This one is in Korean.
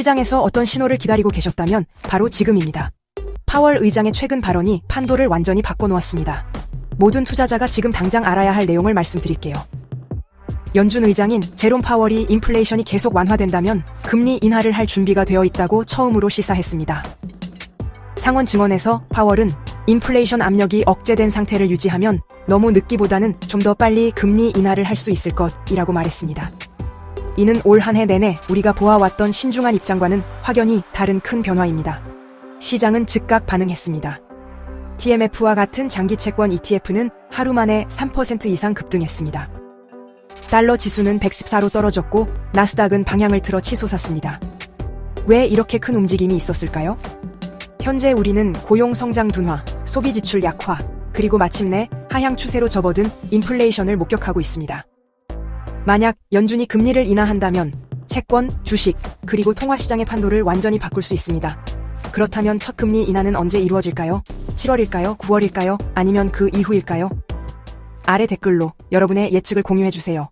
시장에서 어떤 신호를 기다리고 계셨다면 바로 지금입니다. 파월 의장의 최근 발언이 판도를 완전히 바꿔놓았습니다. 모든 투자자가 지금 당장 알아야 할 내용을 말씀드릴게요. 연준 의장인 제롬 파월이 인플레이션이 계속 완화된다면 금리 인하를 할 준비가 되어 있다고 처음으로 시사했습니다. 상원 증언에서 파월은 인플레이션 압력이 억제된 상태를 유지하면 너무 늦기보다는 좀 더 빨리 금리 인하를 할 수 있을 것이라고 말했습니다. 이는 올 한 해 내내 우리가 보아왔던 신중한 입장과는 확연히 다른 큰 변화입니다. 시장은 즉각 반응했습니다. TMF와 같은 장기 채권 ETF는 하루 만에 3% 이상 급등했습니다. 달러 지수는 114로 떨어졌고 나스닥은 방향을 틀어 치솟았습니다. 왜 이렇게 큰 움직임이 있었을까요? 현재 우리는 고용 성장 둔화, 소비 지출 약화, 그리고 마침내 하향 추세로 접어든 인플레이션을 목격하고 있습니다. 만약 연준이 금리를 인하한다면 채권, 주식, 그리고 통화 시장의 판도를 완전히 바꿀 수 있습니다. 그렇다면 첫 금리 인하는 언제 이루어질까요? 7월일까요? 9월일까요? 아니면 그 이후일까요? 아래 댓글로 여러분의 예측을 공유해 주세요.